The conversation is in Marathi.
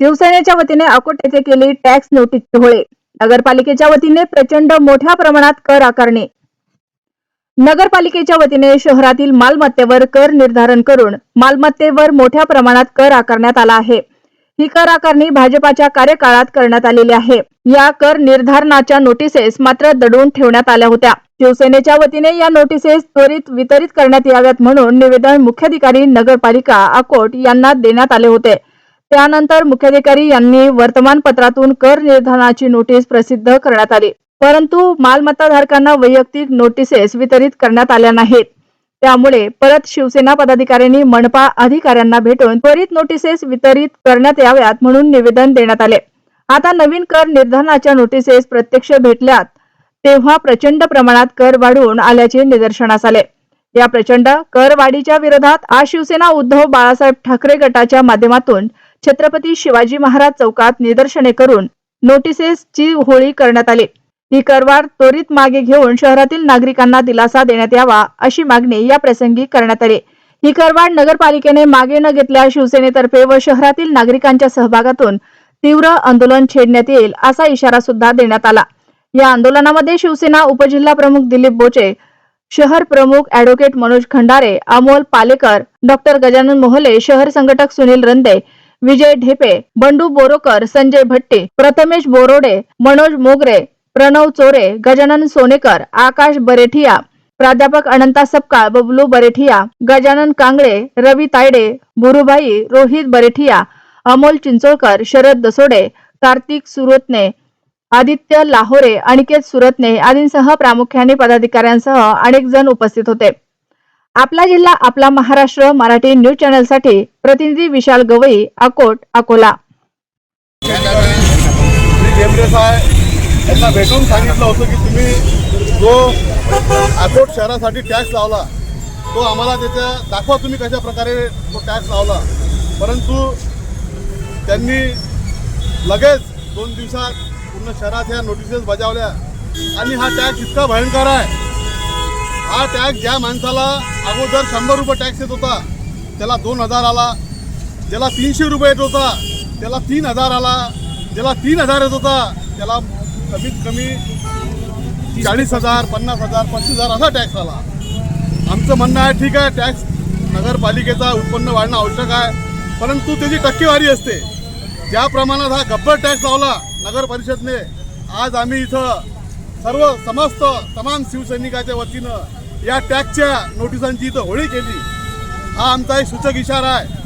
शिवसेनेच्या वतीने अकोट येथे केली टॅक्स नोटीस होळे नगरपालिकेच्या वतीने प्रचंड मोठ्या प्रमाणात कर आकारणे. नगरपालिकेच्या वतीने शहरातील मालमत्तेवर कर निर्धारण करून मालमत्तेवर मोठ्या प्रमाणात कर आकारण्यात आला आहे. ही कर आकारणी भाजपाच्या कार्यकाळात करण्यात आलेली आहे. या कर निर्धारणाच्या नोटिसेस मात्र दडवून ठेवण्यात आल्या होत्या. शिवसेनेच्या वतीने या नोटिसेस त्वरित वितरित करण्यात याव्यात म्हणून निवेदन मुख्याधिकारी नगरपालिका अकोट यांना देण्यात आले होते. त्यानंतर मुख्याधिकारी यांनी वर्तमानपत्रातून कर निर्धारणाची नोटीस प्रसिद्ध करण्यात आली. परंतु मालमत्ताधारकांना वैयक्तिक नोटिसेस वितरित करण्यात आल्या नाहीत. त्यामुळे परत शिवसेना पदाधिकाऱ्यांनी मनपा अधिकाऱ्यांना भेटून त्वरित नोटिसेस वितरित करण्यात याव्यात म्हणून निवेदन देण्यात आले. आता नवीन कर निर्धारणाच्या नोटिसेस प्रत्यक्ष भेटल्यात तेव्हा प्रचंड प्रमाणात कर वाढवून आल्याचे निदर्शनास आले. या प्रचंड करवाढीच्या विरोधात आज शिवसेना उद्धव बाळासाहेब ठाकरे गटाच्या माध्यमातून छत्रपती शिवाजी महाराज चौकात निदर्शने करून नोटिसेसची होळी करण्यात आली. ही करवाढ त्वरित मागे घेऊन शहरातील नागरिकांना दिलासा देण्यात यावा अशी मागणी या प्रसंगी करण्यात आली. ही करवाढ नगरपालिकेने मागे न घेतल्या शिवसेनेतर्फे व शहरातील नागरिकांच्या सहभागातून तीव्र आंदोलन छेडण्यात येईल असा इशारा सुद्धा देण्यात आला. या आंदोलनामध्ये शिवसेना उपजिल्हा प्रमुख दिलीप बोचे शहर प्रमुख ऍडव्होकेट मनोज खंडारे अमोल पालेकर डॉक्टर गजानन मोहले शहर संघटक सुनील रंदे विजय ढेपे बंडू बोरोकर संजय भट्टे प्रथमेश बोरोडे मनोज मोगरे प्रणव चोरे गजानन सोनेकर आकाश बरेठिया प्राध्यापक अनंता सपकाळ बबलू बरेठिया गजानन कांगळे रवी तायडे बुरुभाई रोहित बरेठिया अमोल चिंचोळकर शरद दसोडे कार्तिक सुरतने आदित्य लाहोरे अनिकेत सुरतने आदींसह प्रामुख्याने पदाधिकाऱ्यांसह अनेक जण उपस्थित होते. आपला जिल्हा आपला महाराष्ट्र मराठी न्यूज चॅनलसाठी प्रतिनिधी विशाल गवई अकोट अकोला. त्यांना भेटून सांगितलं होतं की तुम्ही जो अकोट शहरासाठी टॅक्स लावला तो आम्हाला त्याच्या दाखवा तुम्ही कशा प्रकारे तो टॅक्स लावला. परंतु त्यांनी लगेच दोन दिवसात पूर्ण शहरात ह्या नोटिसेस बजावल्या. आणि हा टॅक्स इतका भयंकर आहे. हा टॅक्स ज्या माणसाला अगोदर शंभर रुपये टॅक्स येत होता त्याला दोन हजार आला ज्याला तीनशे रुपये येत होता त्याला तीन हजार आला ज्याला तीन हजार येत होता त्याला कमीत कमी चाळीस हजार पन्नास हजार पस्तीस हजार असा टॅक्स आला. आमचं म्हणणं आहे ठीक आहे टॅक्स नगरपालिकेचा उत्पन्न वाढणं आवश्यक आहे परंतु त्याची टक्केवारी असते. ज्या प्रमाणात हा गब्बर टॅक्स लावला नगर परिषदने आज आम्ही इथं सर्व समस्त तमाम शिवसैनिकाच्या वतीनं या टॅगच्या नोटिसांची इथं होळी केली. हा आमचा एक सूचक इशारा आहे.